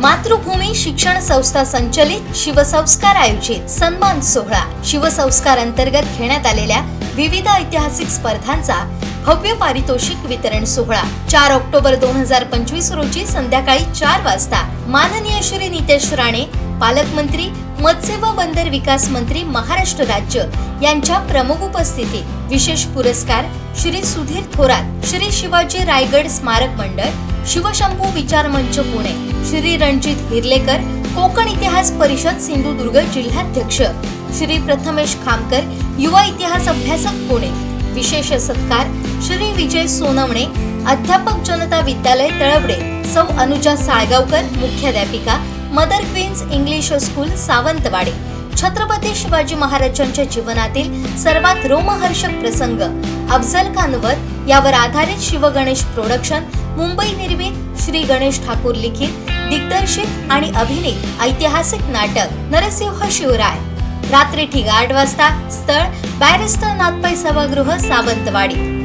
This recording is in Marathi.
मातृभूमी शिक्षण संस्था संचलित शिवसंस्कार आयोजित सन्मान सोहळा. शिवसंस्कार अंतर्गत घेण्यात आलेल्या विविध ऐतिहासिक स्पर्धांचा भव्य पारितोषिक वितरण सोहळा. चार ऑक्टोबर दोन हजार पंचवीस रोजी संध्याकाळी चार वाजता माननीय श्री नितेश राणे पालकमंत्री मत्स्य व बंदर विकास मंत्री महाराष्ट्र राज्य यांच्या प्रमुख उपस्थितीत विशेष पुरस्कार श्री सुधीर थोरात श्री शिवाजी रायगड स्मारक मंडळ शिवशंभू विचार मंच पुणे श्री रणजित हिरलेकर कोकण इतिहास परिषद सिंधुदुर्ग जिल्हाध्यक्ष श्री प्रथमेश खामकर युवा इतिहास अभ्यासक पुणे. विशेष सत्कार श्री विजय सोनवणे अध्यापक जनता विद्यालय तळवडे सौ अनुजा साळगावकर मुख्याध्यापिका Mother Queen's English School Sawantwadi Chhatrapati Shivaji महाराजांच्या जीवनातील सर्वात रोमहर्षक प्रसंग अफजल खानवर यावर आधारित शिवगणेश प्रोडक्शन मुंबई निर्मित श्री गणेश ठाकूर लिखित दिग्दर्शित आणि अभिनीत ऐतिहासिक नाटक नरसिंह शिवराय. रात्री ठीक आठ वाजता स्थळ बॅरिस्टर नाथपाई सभागृह सावंतवाडी.